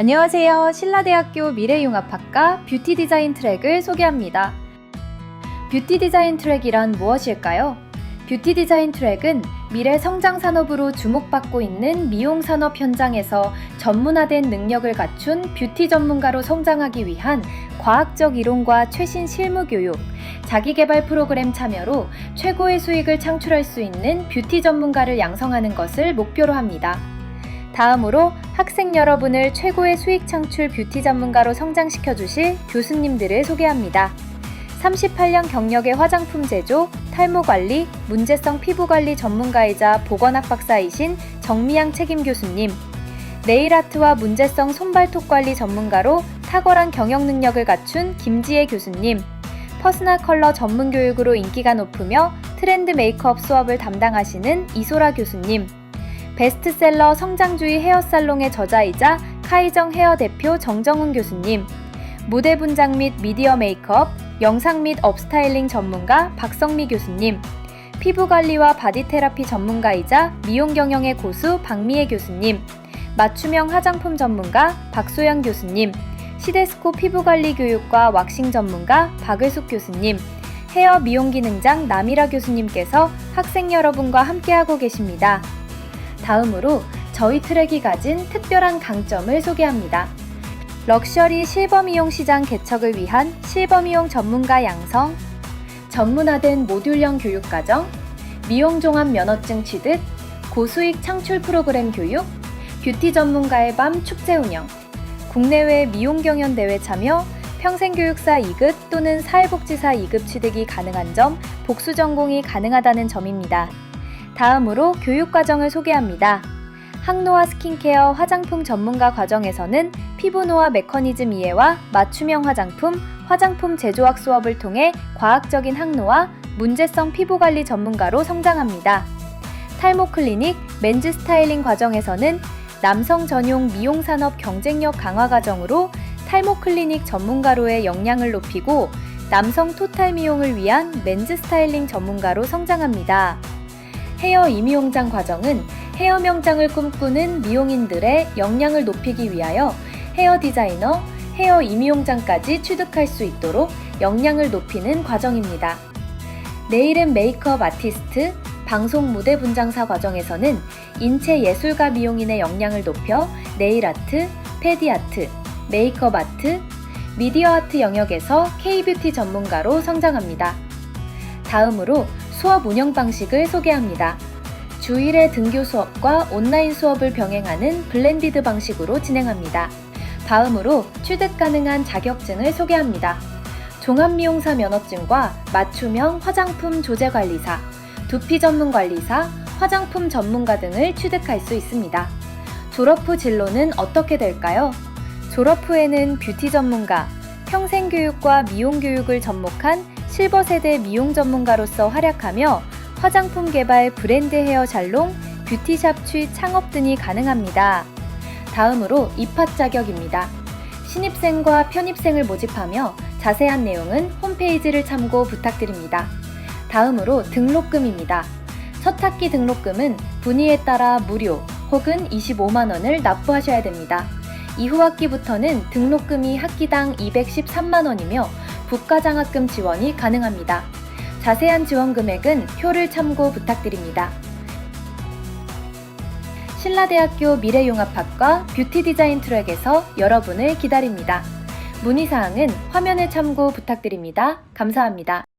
안녕하세요. 신라대학교 미래융합학과 뷰티 디자인 트랙을 소개합니다. 뷰티 디자인 트랙이란 무엇일까요? 뷰티 디자인 트랙은 미래 성장 산업으로 주목받고 있는 미용 산업 현장에서 전문화된 능력을 갖춘 뷰티 전문가로 성장하기 위한 과학적 이론과 최신 실무 교육, 자기 개발 프로그램 참여로 최고의 수익을 창출할 수 있는 뷰티 전문가를 양성하는 것을 목표로 합니다. 다음으로 학생 여러분을 최고의 수익 창출 뷰티 전문가로 성장시켜 주실 교수님들을 소개합니다. 38년 경력의 화장품 제조, 탈모 관리, 문제성 피부 관리 전문가이자 보건학 박사이신 정미양 책임 교수님, 네일 아트와 문제성 손발톱 관리 전문가로 탁월한 경영 능력을 갖춘 김지혜 교수님, 퍼스널 컬러 전문 교육으로 인기가 높으며 트렌드 메이크업 수업을 담당하시는 이소라 교수님, 베스트셀러 성장주의 헤어살롱의 저자이자 카이정 헤어 대표 정정훈 교수님, 무대 분장 및 미디어 메이크업, 영상 및 업스타일링 전문가 박성미 교수님, 피부 관리와 바디 테라피 전문가이자 미용 경영의 고수 박미애 교수님, 맞춤형 화장품 전문가 박소영 교수님, 시데스코 피부 관리 교육과 왁싱 전문가 박을숙 교수님, 헤어 미용 기능장 남이라 교수님께서 학생 여러분과 함께하고 계십니다. 다음으로 저희 트랙이 가진 특별한 강점을 소개합니다. 럭셔리 실버 미용 시장 개척을 위한 실버 미용 전문가 양성, 전문화된 모듈형 교육과정, 미용 종합 면허증 취득, 고수익 창출 프로그램 교육, 뷰티 전문가의 밤 축제 운영, 국내외 미용 경연 대회 참여, 평생교육사 2급 또는 사회복지사 2급 취득이 가능한 점, 복수 전공이 가능하다는 점입니다. 다음으로 교육 과정을 소개합니다. 항노화 스킨케어 화장품 전문가 과정에서는 피부 노화 메커니즘 이해와 맞춤형 화장품, 화장품 제조학 수업을 통해 과학적인 항노화, 문제성 피부 관리 전문가로 성장합니다. 탈모 클리닉, 맨즈 스타일링 과정에서는 남성 전용 미용 산업 경쟁력 강화 과정으로 탈모 클리닉 전문가로의 역량을 높이고 남성 토탈 미용을 위한 맨즈 스타일링 전문가로 성장합니다. 헤어 이미용장 과정은 헤어 명장을 꿈꾸는 미용인들의 역량을 높이기 위하여 헤어 디자이너, 헤어 이미용장까지 취득할 수 있도록 역량을 높이는 과정입니다. 내일은 메이크업 아티스트, 방송 무대 분장사 과정에서는 인체 예술가 미용인의 역량을 높여 네일 아트, 패디 아트, 메이크업 아트, 미디어 아트 영역에서 K-뷰티 전문가로 성장합니다. 다음으로 수업 운영 방식을 소개합니다. 주일에 등교 수업과 온라인 수업을 병행하는 블렌디드 방식으로 진행합니다. 다음으로 취득 가능한 자격증을 소개합니다. 종합미용사 면허증과 맞춤형 화장품 조제관리사, 두피 전문 관리사, 화장품 전문가 등을 취득할 수 있습니다. 졸업 후 진로는 어떻게 될까요? 졸업 후에는 뷰티 전문가, 평생교육과 미용교육을 접목한 실버 세대 미용 전문가로서 활약하며 화장품 개발, 브랜드 헤어 살롱, 뷰티샵 취 창업 등이 가능합니다. 다음으로 입학 자격입니다. 신입생과 편입생을 모집하며 자세한 내용은 홈페이지를 참고 부탁드립니다. 다음으로 등록금입니다. 첫 학기 등록금은 분위에 따라 무료 혹은 25만원을 납부하셔야 됩니다. 이후 학기부터는 등록금이 학기당 213만원이며 국가장학금 지원이 가능합니다. 자세한 지원 금액은 표를 참고 부탁드립니다. 신라대학교 미래융합학과 뷰티 디자인 트랙에서 여러분을 기다립니다. 문의사항은 화면을 참고 부탁드립니다. 감사합니다.